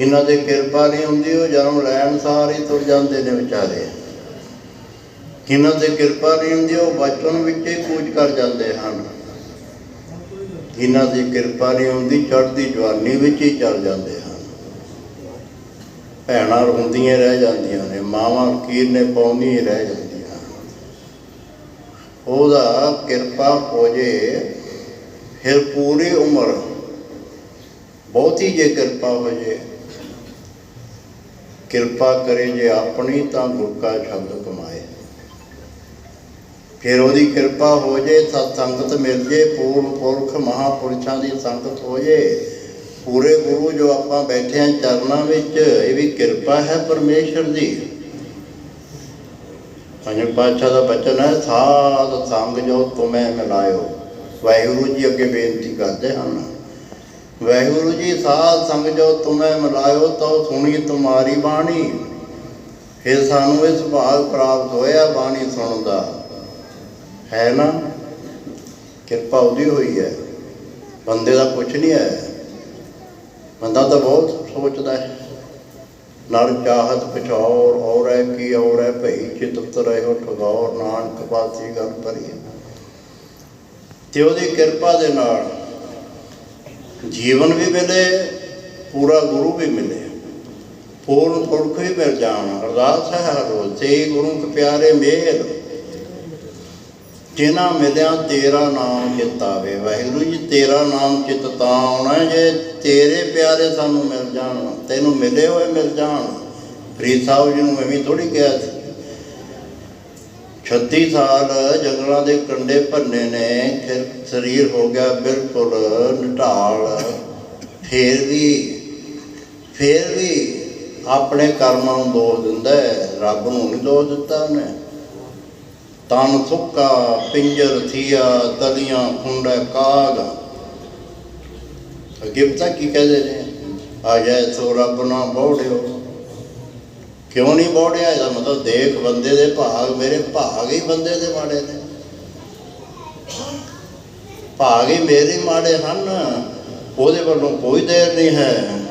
ਇਹਨਾਂ ਦੇ ਕਿਰਪਾ ਨਹੀਂ ਹੁੰਦੀ, ਉਹ ਜਨਮ ਲੈਣ ਸਾਰ ਹੀ ਤੁਰ ਜਾਂਦੇ ਨੇ ਵਿਚਾਰੇ। ਇਹਨਾਂ ਤੇ ਕਿਰਪਾ ਨਹੀਂ ਹੁੰਦੀ, ਉਹ ਬਚਪਨ ਵਿੱਚ ਹੀ ਕੂਚ ਕਰ ਜਾਂਦੇ ਹਨ। ਜਿਨ੍ਹਾਂ ਦੀ ਕਿਰਪਾ ਨਹੀਂ ਹੁੰਦੀ, ਚੜ੍ਹਦੀ ਜਵਾਨੀ ਵਿੱਚ ਹੀ ਚੜ ਜਾਂਦੇ ਹਨ। ਭੈਣਾਂ ਰੋਂਦੀਆਂ ਰਹਿ ਜਾਂਦੀਆਂ ਨੇ, ਮਾਵਾਂ ਕੀਰ ਨੇ ਪਾਉਂਦੀਆਂ ਰਹਿ ਜਾਂਦੀਆਂ ਉਹਦਾ ਕਿਰਪਾ ਹੋ ਜੇ, ਫਿਰ ਪੂਰੀ ਉਮਰ ਬਹੁਤੀ ਜੇ ਕਿਰਪਾ ਹੋ ਜੇ ਕਿਰਪਾ ਕਰੇ ਜੇ ਆਪਣੀ ਤਾਂ ਗੁਰਕਾ ਸ਼ਬਦ ਕਮਾਏ। ਫਿਰ ਉਹਦੀ ਕਿਰਪਾ ਹੋ ਜੇ ਤਾਂ ਸੰਗਤ ਮਿਲ ਜੇ, ਪੂਰਨ ਪੁਰਖ ਮਹਾਪੁਰਸ਼ਾਂ ਦੀ ਸੰਗਤ ਹੋ ਜੇ। ਪੂਰੇ ਗੁਰੂ ਜੋ ਆਪਾਂ ਬੈਠੇ ਹਾਂ ਚਰਨਾਂ ਵਿੱਚ, ਇਹ ਵੀ ਕਿਰਪਾ ਹੈ ਪਰਮੇਸ਼ਰ ਦੀ। ਪੰਜਵੇਂ ਪਾਤਸ਼ਾਹ ਦਾ ਬਚਨ ਹੈ, ਸਾਧ ਸੰਗ ਜੋ ਤੁਮੇ ਮਿਲਾਇਓ। ਵਾਹਿਗੁਰੂ ਜੀ ਅੱਗੇ ਬੇਨਤੀ ਕਰਦੇ ਹਨ। ਵਾਹਿਗੁਰੂ ਜੀ ਸਾਧ ਸੰਗ ਜੋ ਤੁਮੇ ਮਿਲਾਇਓ ਤੋ ਸੁਣੀ ਤੁਮਾਰੀ ਬਾਣੀ। ਫਿਰ ਸਾਨੂੰ ਇਹ ਸੁਭਾਗ ਪ੍ਰਾਪਤ ਹੋਇਆ ਬਾਣੀ ਸੁਣਨ ਦਾ। ਹੈ ਨਾ? ਕਿਰਪਾ ਉਹਦੀ ਹੋਈ ਹੈ। ਬੰਦੇ ਦਾ ਕੁਝ ਨਹੀਂ ਹੈ। ਬੰਦਾ ਤਾਂ ਬਹੁਤ ਸੋਚਦਾ ਹੈ। ਨਰ ਚਾਹਤ ਪਛੌਰ, ਔਰ ਹੈ ਕੀ ਔਰ ਹੈ ਭਈ ਚਿਤਤ ਰਹਿਓ ਠਗੌਰ ਨਾਨਕ ਪਾਸੀ ਗੱਲ ਭਰੀ ਤੇ ਉਹਦੀ ਕਿਰਪਾ ਦੇ ਨਾਲ ਜੀਵਨ ਵੀ ਮਿਲੇ, ਪੂਰਾ ਗੁਰੂ ਵੀ ਮਿਲੇ। ਪੂਰਨ ਪੁਰਖ ਵੀ ਮਿਲ ਜਾਣ। ਅਰਦਾਸ ਹੈ ਹਰ ਰੋਜ਼। ਤੇ ਗੁਰੂ ਕੇ ਪਿਆਰੇ ਮੇਲ। ਜਿਨ੍ਹਾਂ ਮਿਲਿਆ, ਤੇਰਾ ਨਾਮ ਚਿਤਾਵੇ ਵਾਹਿਗੁਰੂ ਜੀ, ਤੇਰਾ ਨਾਮ ਚਿਤ ਤਾਂ ਆਉਣਾ ਜੇ ਤੇਰੇ ਪਿਆਰੇ ਸਾਨੂੰ ਮਿਲ ਜਾਣ, ਤੈਨੂੰ ਮਿਲੇ ਹੋਏ ਮਿਲ ਜਾਣ। ਫਰੀਦ ਸਾਹਿਬ ਜੀ ਨੂੰ ਮੈਂ ਵੀ ਥੋੜੀ ਕਿਹਾ ਸੀ। 36 ਸਾਲ ਜੰਗਲਾਂ ਦੇ ਕੰਡੇ ਭੰਨੇ ਨੇ, ਫਿਰ ਸਰੀਰ ਹੋ ਗਿਆ ਬਿਲਕੁਲ ਨਿਢਾਲ। ਫੇਰ ਵੀ ਫੇਰ ਵੀ ਆਪਣੇ ਕਰਮਾਂ ਨੂੰ ਦੋਸ਼ ਦਿੰਦਾ ਰੱਬ ਨੂੰ ਨਹੀਂ ਦੋਸ਼ ਦਿੱਤਾ ਉਹਨੇ। ਤਨ ਸੁੱਕਾ ਪਿੰਜਰ ਥੀਆ ਤਲੀਆਂ ਖੁੰਡਾ ਕਾਗ। ਅੱਗੇ ਪਤਾ ਕੀ ਕਹਦੇ ਨੇ? ਆ ਜਾਏ ਸੋ ਰੱਬ ਨਾ ਬੋੜਿਓ। ਕਿਉਂ ਨਹੀਂ ਬੋੜਿਆ ਇਹਦਾ ਮਤਲਬ ਦੇਖ ਬੰਦੇ ਦੇ ਭਾਗ ਮੇਰੇ ਭਾਗ ਹੀ ਬੰਦੇ ਦੇ ਮਾੜੇ ਨੇ। ਭਾਗ ਹੀ ਮੇਰੇ ਮਾੜੇ ਹਨ। ਉਹਦੇ ਵੱਲੋਂ ਕੋਈ ਦੇਰ ਨਹੀਂ ਹੈ।